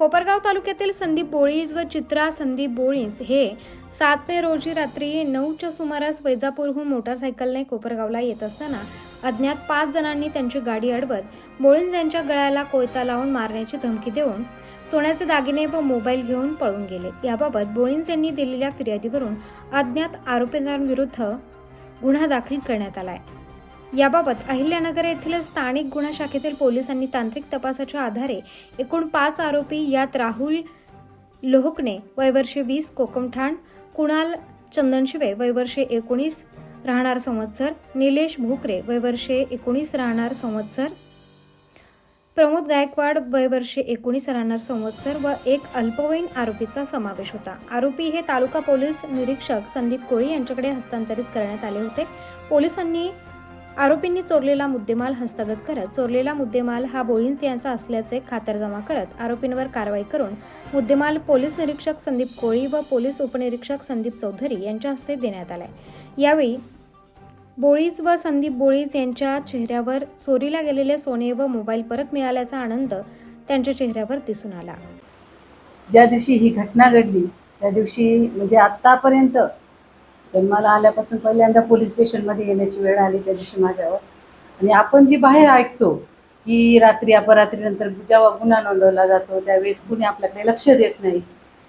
कोपरगाव तालुक्यातील संदीप बोळीज व चित्रा संदीप बोळीज हे सात मे रोजी रात्री नऊच्या सुमारास वैजापूरहून मोटारसायकलने कोपरगावला येत असताना अज्ञात पाच जणांनी त्यांची गाडी अडवत बोळींज यांच्या गळ्याला कोयता लावून मारण्याची धमकी देऊन सोन्याचे दागिने व मोबाईल घेऊन पळून गेले. याबाबत बोळींज यांनी दिलेल्या फिर्यादीवरून अज्ञात आरोपींविरुद्ध गुन्हा दाखल करण्यात आला आहे. याबाबत अहिल्यानगर येथील स्थानिक गुन्हा शाखेतील पोलिसांनी तांत्रिक तपासाच्या आधारे एकूण पाच आरोपी यात राहुल लोहकणे वयवर्षे वीस कोकमठाण कुणाल चंदनशिवे वयवर्षे एकोणीस राहणार संवत्सर निलेश भोकरे वयवर्षे एकोणीस राहणार संवत्सर प्रमोद गायकवाड वयवर्षे एकोणीस राहणार संवत्सर व एक अल्पवयीन आरोपीचा समावेश होता. आरोपी हे तालुका पोलीस निरीक्षक संदीप कोळी यांच्याकडे हस्तांतरित करण्यात आले होते. पोलिसांनी आरोपींनी चोरलेला मुद्देमाल हस्तगत करत चोरलेला मुद्देमाल हा बोळींत यांचा असल्याचे खातरजमा करत आरोपींवर कारवाई करून मुद्देमाल पोलीस निरीक्षक संदीप कोळी व पोलीस उपनिरीक्षक संदीप चौधरी यांच्या हस्ते देण्यात आलाय. यावेळी बोळीज व संदीप बोळीज यांच्या चेहऱ्यावर चोरीला गेलेले सोने व मोबाईल परत मिळाल्याचा आनंद त्यांच्या चेहऱ्यावर दिसून आला. ज्या दिवशी ही घटना घडली त्या दिवशी म्हणजे आत्तापर्यंत जन्माला आल्यापासून पहिल्यांदा पोलीस स्टेशनमध्ये येण्याची वेळ आली त्या दिवशी माझ्यावर. आणि आपण जी बाहेर ऐकतो की रात्री अपरात्रीनंतर जेव्हा गुन्हा नोंदवला जातो त्यावेळेस कुणी आपल्याकडे लक्ष देत नाही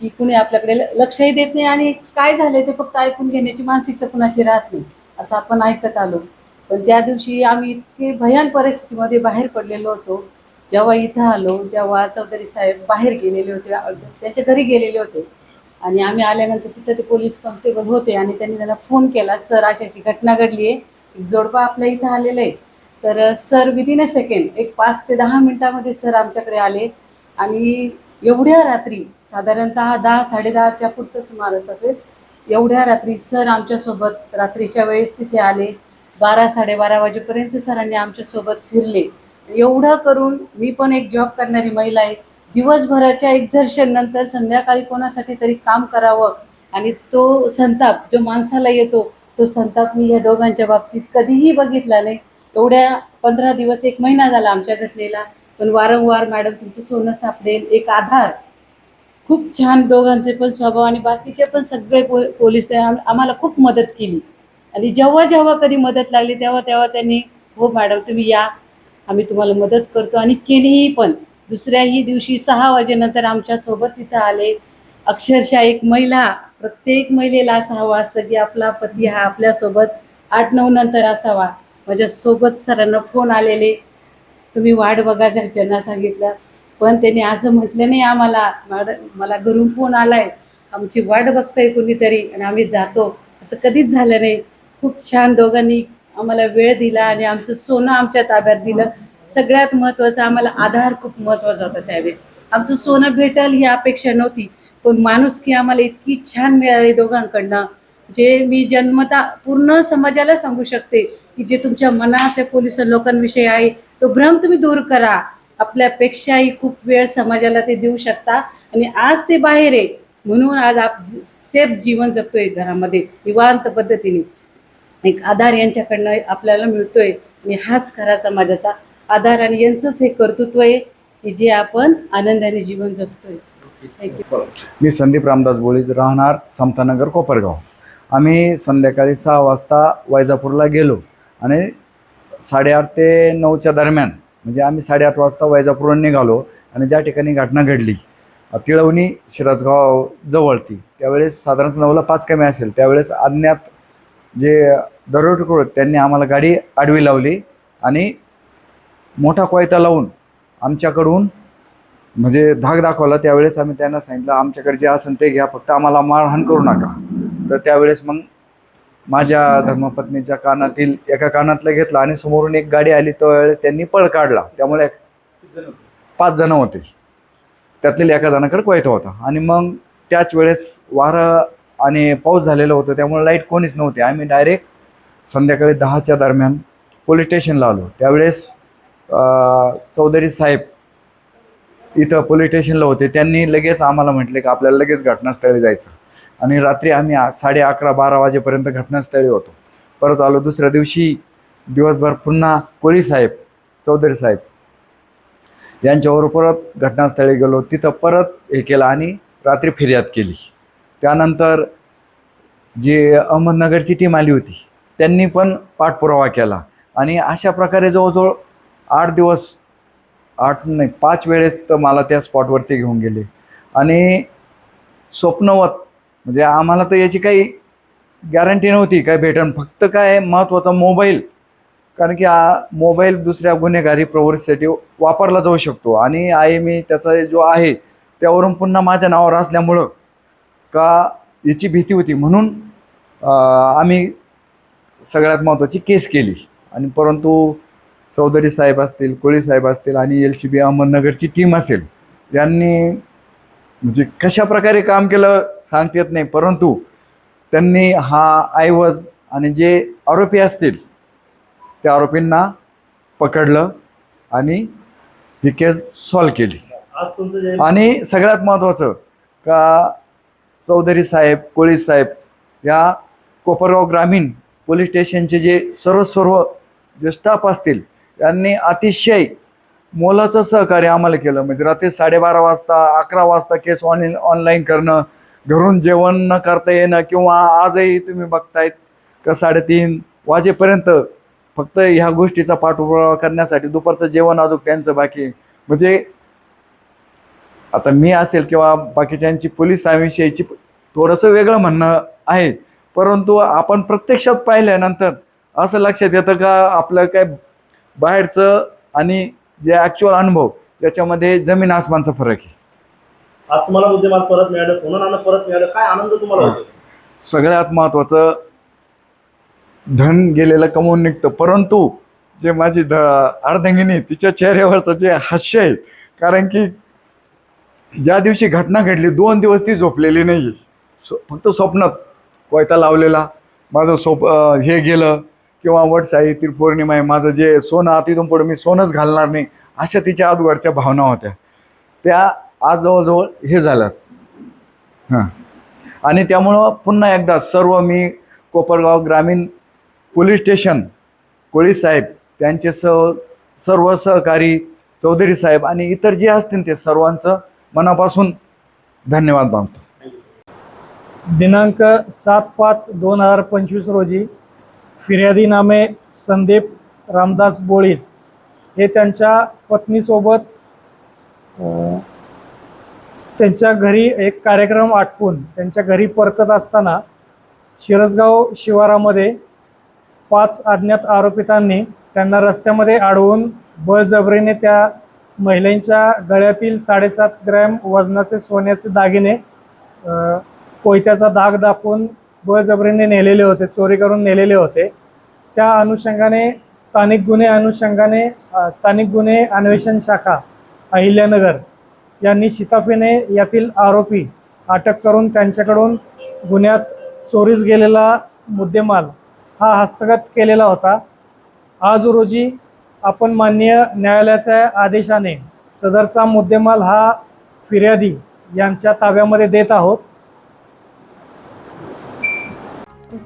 की कुणी आपल्याकडे ल- लक्षही देत नाही आणि काय झालंय ते फक्त ऐकून घेण्याची मानसिकता कुणाची राहत नाही असं आपण ऐकत आलो. पण त्या दिवशी आम्ही इतके भयान परिस्थितीमध्ये बाहेर पडलेलो होतो. जेव्हा इथं आलो तेव्हा चौधरी साहेब बाहेर गेलेले होते त्याच्या घरी गेलेले होते. आणि आम्ही आल्यानंतर तिथं ते पोलीस कॉन्स्टेबल होते आणि त्यांनी त्याला फोन केला सर अशी अशी घटना घडली आहे. जोडपा आपल्या इथं आलेलं आहे. तर सर विदिन अ सेकंड एक पाच ते दहा मिनटामध्ये सर आमच्याकडे आले आणि एवढ्या रात्री साधारणतः दहा साडेदहाच्या पुढचं सुमारच असेल एवढ्या रात्री सर आमच्यासोबत रात्रीच्या वेळेस तिथे आले. बारा साडेबारा वाजेपर्यंत सरांनी आमच्यासोबत फिरले. एवढं करून मी पण एक जॉब करणारी महिला आहे. दिवसभराच्या एक्झर्शन नंतर संध्याकाळी कोणासाठी तरी काम करावं आणि तो संताप जो माणसाला येतो तो संताप मी या दोघांच्या बाबतीत कधीही बघितला नाही. एवढ्या पंधरा दिवस एक महिना झाला आमच्या घटनेला पण वारंवार मॅडम तुमचं सोनं सापडेल एक आधार. खूप छान दोघांचे पण स्वभाव आणि बाकीचे पण सगळे पो पोलीस आम्हाला खूप मदत केली. आणि जेव्हा जेव्हा कधी मदत लागली तेव्हा तेव्हा त्यांनी हो मॅडम तुम्ही या. आम्ही तुम्हाला मदत करतो आणि केलीही पण. दुसऱ्याही दिवशी सहा वाजेनंतर आमच्यासोबत तिथं आले. अक्षरशः एक महिला प्रत्येक महिलेला असा हवा असतं की आपला पती हा आपल्यासोबत आठ नऊ नंतर असावा. माझ्यासोबत सरांना फोन आलेले. तुम्ही वाट बघा घरच्यांना सांगितलं. पण त्यांनी असं म्हटलं नाही आम्हाला. मॅडम मला घरून फोन आलाय. आमची वाट बघताय कुणीतरी आणि आम्ही जातो. असं कधीच झालं नाही. खूप छान दोघांनी आम्हाला वेळ दिला आणि आमचं सोनं आमच्या ताब्यात दिलं. सगळ्यात महत्त्वाचा आम्हाला आधार खूप महत्त्वाचा होता त्यावेळेस. आमचं सोनं भेटल ही अपेक्षा नव्हती पण माणूस की आम्हाला इतकी छान मिळाली दोघांकडनं जे मी जन्मता पूर्ण समाजाला सांगू शकते की जे तुमच्या मनात त्या पोलीस लोकांविषयी आहे तो भ्रम तुम्ही दूर करा. आपल्यापेक्षाही खूप वेळ समाजाला ते देऊ शकता. आणि आज ते बाहेर आहे म्हणून आज आप सेफ जीवन जगतोय घरामध्ये निवांत पद्धतीने. एक आधार यांच्याकडनं आपल्याला मिळतोय आणि हाच खरा समाजाचा आधार आणि यांचंच हे कर्तृत्व आहे की जे आपण आनंदाने जीवन जगतोय. मी संदीप रामदास बोळीज राहणार समतानगर कोपरगाव. आम्ही संध्याकाळी सहा वाजता वैजापूरला गेलो आणि साडेआठ ते नऊच्या दरम्यान म्हणजे आम्ही साडेआठ वाजता वैजापूरला निघालो आणि ज्या ठिकाणी घटना घडली तिळवणी शिराजगाव जवळ ती. त्यावेळेस साधारणतः नऊला पाच कमी असेल त्यावेळेस अज्ञात जे दरोडेखोर त्यांनी आम्हाला गाडी आडवी लावली आणि मोठा कोयता लावून आमच्याकडून म्हणजे धाक दाखवला त्यावेळेस आम्ही त्यांना सांगितलं आमच्याकडे जे असेल ते घ्या फक्त आम्हाला मारहाण करू नका. तर त्यावेळेस मग माझ्या धर्मपत्नीच्या कानातील एका कानातलं घेतलं आणि समोरून एक गाडी आली त्यावेळेस त्यांनी पळ काढला. त्यामुळे पाच जण होते. त्यातले एका जणाकडे कोयता होता. आणि मग त्याच वेळेस वारं आणि पाऊस झालेला होतं त्यामुळे लाइट कोणीच नव्हते. आम्ही डायरेक्ट संध्याकाळी दहाच्या दरम्यान पोलीस स्टेशनला आलो. त्यावेळेस चौधरी साहेब इथं पोलीस स्टेशनला होते. त्यांनी लगेच आम्हाला म्हटले की आपल्याला लगेच घटनास्थळी जायचं. आणि रात्री आम्ही साडे अकरा बारा वाजेपर्यंत घटनास्थळी होतो. परत आलो दुसऱ्या दिवशी दिवसभर पुन्हा कोळी साहेब चौधरी साहेब यांच्यावर परत घटनास्थळी गेलो. तिथं परत हे केलं आणि रात्री फिर्याद केली. त्यानंतर जी अहमदनगरची टीम आली होती त्यांनी पण पाठपुरावा केला. आणि अशा प्रकारे जवळजवळ आठ दिवस आठ नाही पाच वेळेस तर मला त्या स्पॉटवरती घेऊन गेले. आणि स्वप्नवत म्हणजे आम्हाला तर याची काही गॅरंटी नव्हती काय भेटन. फक्त काय महत्त्वाचा मोबाईल. कारण की हा मोबाईल दुसऱ्या गुन्हेगारी प्रवृत्तीसाठी वापरला जाऊ शकतो. आणि आहे मी त्याचा जो आहे त्यावरून पुन्हा माझ्या नावावर असल्यामुळं का याची भीती होती. म्हणून आम्ही सगळ्यात महत्त्वाची केस केली. आणि परंतु चौधरी साहेब असतील कोळी साहेब असतील आणि एल सी बी अहमदनगरची टीम असेल यांनी म्हणजे कशा प्रकारे काम केलं सांगता येत नाही. परंतु त्यांनी हा ऐवज आणि जे आरोपी असतील त्या आरोपींना पकडलं आणि ही केस सॉल्व केली. आणि सगळ्यात महत्त्वाचं का चौधरी साहेब कोळी साहेब या कोपरगाव ग्रामीण पोलीस स्टेशनचे जे सर्व सर्व जे स्टाफ असतील यांनी अतिशय मोलाचं सहकार्य आम्हाला केलं. म्हणजे रात्री साडेबारा वाजता अकरा वाजता केस ऑनलाईन ऑनलाईन करणं घरून जेवण न करता येणं किंवा आजही तुम्ही बघतायत का साडेतीन वाजेपर्यंत फक्त ह्या गोष्टीचा पाठपुरावा करण्यासाठी दुपारचं जेवण अजून त्यांचं बाकी म्हणजे आता मी असेल किंवा बाकीच्यांची पोलिसांविषयीची थोडंसं वेगळं म्हणणं आहे. परंतु आपण प्रत्यक्षात पाहिल्यानंतर असं लक्षात येतं का आपलं काय बाहेरचं आणि जे ॲक्च्युअल अनुभव याच्यामध्ये जमीन आसमानचा फरक आहे. आज तुम्हाला मुद्देमाल परत मिळालं सोनं नाणं परत मिळालं काय आनंद तुम्हाला होतो? सगळ्यात महत्त्वाचं धन गेलेलं कमवून निघतं. परंतु जे माझी ध अर्धांगिनी तिच्या चेहऱ्यावरचं जे हास्य आहे कारण की ज्या दिवशी घटना घडली दोन दिवस ती झोपलेली नाही आहे फक्त स्वप्नात कोयता लावलेला माझं सोप हे गेलं किंवा वट साहित्य पौर्णिमा आहे माझं जे सोनं अतिथून पुढे मी सोनंच घालणार नाही अशा तिच्या अगोदरच्या भावना होत्या. त्या आज जवळजवळ हे झाल्यात. हां. आणि त्यामुळं पुन्हा एकदा सर्व मी कोपरगाव ग्रामीण पोलीस स्टेशन कोळी साहेब त्यांचे स सर्व सहकारी चौधरी साहेब आणि इतर जे असतील ते सर्वांचं मनापासून धन्यवाद मानतो. दिनांक सात पाच दोन हजार पंचवीस रोजी फिर्यादी नामे संदीप रामदास बोळीस हे त्यांच्या पत्नीसोबत त्यांच्या घरी एक कार्यक्रम आटपून त्यांच्या घरी परतत असताना शिरसगाव शिवारामध्ये पाच अज्ञात आरोपितांनी त्यांना रस्त्यामध्ये अडवून बळजबरीने त्या महिलांच्या गळ्यातील साडेसात ग्रॅम वजनाचे सोन्याचे दागिने कोयत्याचा दाग दाखवून बळजबरीने नेलेले होते चोरी करून नेलेले होते. त्या अनुषंगाने स्थानिक गुन्हे अनुषंगाने स्थानिक गुन्हे अन्वेषण शाखा अहिल्यानगर यांनी शिताफीने यातील आरोपी अटक करून त्यांच्याकडून गुन्ह्यात चोरीस गेलेला मुद्देमाल हा हस्तगत केलेला होता. आज रोजी आपण माननीय न्यायालयाच्या आदेशाने सदरचा मुद्देमाल हा फिर्यादी यांच्या ताब्यामध्ये देत आहोत.